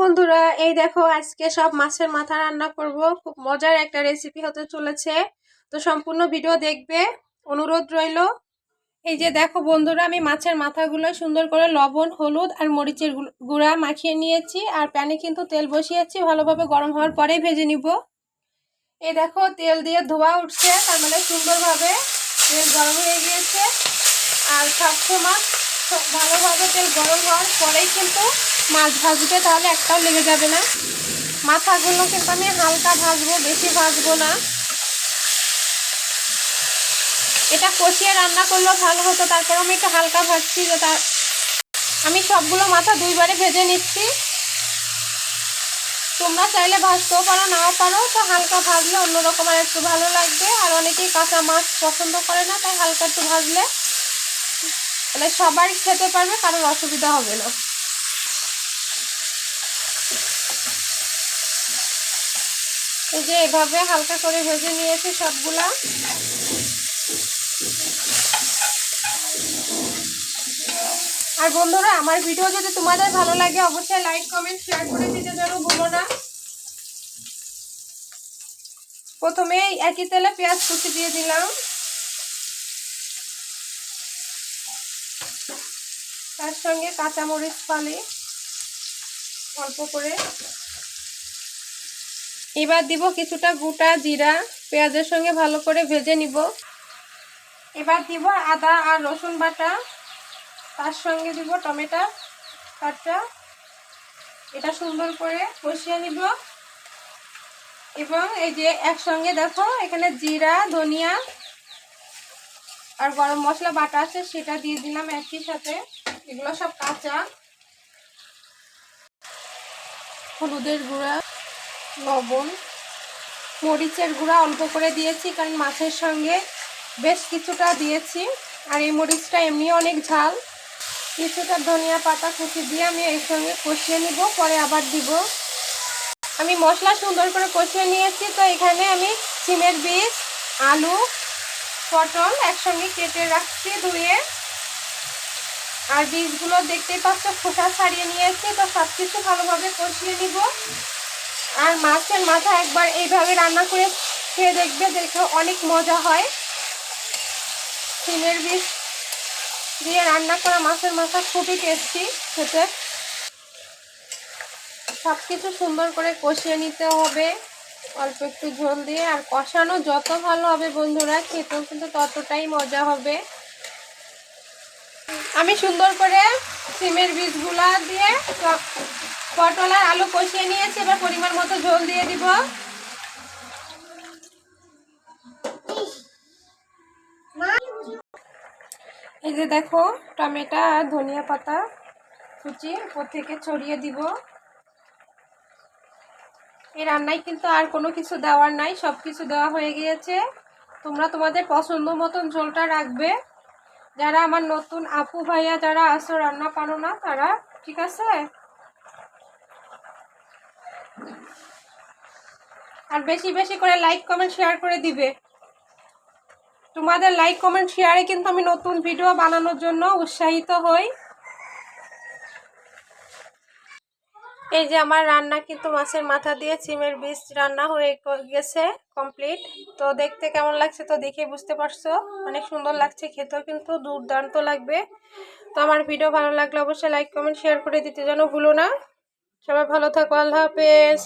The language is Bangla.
বন্ধুরা, এই দেখো আজকে সব মাছের মাথা রান্না করব। খুব মজার একটা রেসিপি হতে চলেছে। তো সম্পূর্ণ ভিডিও দেখবে। অনুরোধ রইল। এই যে দেখো বন্ধুরা, আমি মাছের মাথাগুলো সুন্দর করে লবণ, হলুদ আর মরিচের গুঁড়া মাখিয়ে নিয়েছি আর প্যানে কিন্তু তেল বসিয়েছি। ভালোভাবে গরম হওয়ার পরেই ভেজে নিব। এই দেখো তেল দিয়ে ধোয়া উঠছে, তার মানে সুন্দরভাবে তেল গরম হয়ে গিয়েছে। আর সবসময় খুব ভালোভাবে তেল গরম হওয়ার পরেই কিন্তু মাছ ভাজবে, তাহলে একটাও লেগে যাবে না। মাথাগুলো কিন্তু আমি হালকা ভাজবো, বেশি ভাজবো না। এটা কষিয়ে রান্না করলেও ভালো হতো, তারপর আমি একটু হালকা ভাজছি যে তার আমি সবগুলো মাথা দুইবারে ভেজে নিচ্ছি। তোমরা চাইলে ভাজতেও পারো, নাও পারো, তো হালকা ভাজলে অন্যরকম আর একটু ভালো লাগবে। আর অনেকেই কাঁচা মাছ পছন্দ করে না, তাই হালকা একটু ভাজলে মানে সবাই খেতে পারবে, কারোর অসুবিধা হবে না। এই যে এভাবে হালকা করে ভেজে নিয়েছি সবগুলা। আর বন্ধুরা, আমার ভিডিও যদি তোমাদের ভালো লাগে, অবশ্যই লাইক কমেন্ট শেয়ার করে দিতে যেন ভুলো না। প্রথমে একই তেলে পেঁয়াজ কুচি দিয়ে দিলাম। তার সঙ্গে কাঁচামরিচ ফালি, অল্প করে। এবার দিব কিছুটা গোটা জিরা, পেঁয়াজের সঙ্গে ভালো করে ভেজে নিব। এবার দিব আদা আর রসুন বাটা, তার সঙ্গে দিব টমেটো কাঁচা এটা সুন্দর করে কষিয়ে নিব। এবং এই যে একসঙ্গে দেখো, এখানে জিরা, ধনিয়া আর গরম মশলা বাটা আছে, সেটা দিয়ে দিলাম একই সাথে। এগুলো সব কাঁচা। হলুদের গুঁড়া, লবণ, মরিচের গুঁড়া অল্প করে দিয়েছি কারণ মাছের সঙ্গে বেশ কিছুটা দিয়েছি। আর এই মরিচটা এমনি অনেক ঝাল। কিছুটা ধনিয়া পাতা কুচি দিয়ে আমি এর সঙ্গে কষিয়ে নিব, পরে আবার দিব। আমি মশলা সুন্দর করে কষিয়ে নিয়েছি, তো এখানে আমি সিমের বীজ, আলু, পটল একসঙ্গে কেটে রাখছি ধুয়ে। আর বীজগুলো দেখতেই পাচ্ছ, খোসা ছাড়িয়ে নিয়েছি, তো সব কিছু ভালোভাবে কষিয়ে নিব। আর মাছের মাথা একবার এইভাবে রান্না করে খেয়ে দেখবে, দেখে অনেক মজা হয়। সিমের বীজ দিয়ে রান্না করা মাছের মাথা খুবই টেস্টি খেতে। সব কিছু সুন্দর করে কষিয়ে নিতে হবে। অল্প একটু ঝোল দিয়ে, আর কষানো যত ভালো হবে বন্ধুরা, খেতেও কিন্তু ততটাই মজা হবে। আমি সুন্দর করে সিমের বীজগুলা দিয়ে পটল আর আলু কষিয়ে নিয়েছি, এবার পরিমাণ মতো ঝোল দিয়ে দিব। এই যে দেখো, টমেটো আর ধনিয়া পাতা কুচি, উপর থেকে ছড়িয়ে দিব। এই রান্নায় কিন্তু আর কোনো কিছু দেওয়ার নাই সব কিছু দেওয়া হয়ে গিয়েছে। তোমরা তোমাদের পছন্দ মতন ঝোলটা রাখবে। যারা আমার নতুন আপু ভাইয়া যারা আসো, রান্না পারো না তারা, ঠিক আছে? আর বেশি বেশি করে লাইক কমেন্ট শেয়ার করে দিবে। তোমাদের লাইক কমেন্ট শেয়ারে কিন্তু আমি নতুন ভিডিও বানানোর জন্য উৎসাহিত হই। এই যে আমার রান্না কিন্তু মাছের মাথা দিয়ে চিমের বীজ রান্না হয়ে গেছে কমপ্লিট তো দেখতে কেমন লাগছে তো দেখে বুঝতে পারছ? অনেক সুন্দর লাগছে, খেতেও কিন্তু দুর্দান্ত লাগবে। তো আমার ভিডিও ভালো লাগলে অবশ্যই লাইক কমেন্ট শেয়ার করে দিতে যেন ভুলো না। সবাই ভালো থাকো, আল্লাহ হাফেজ।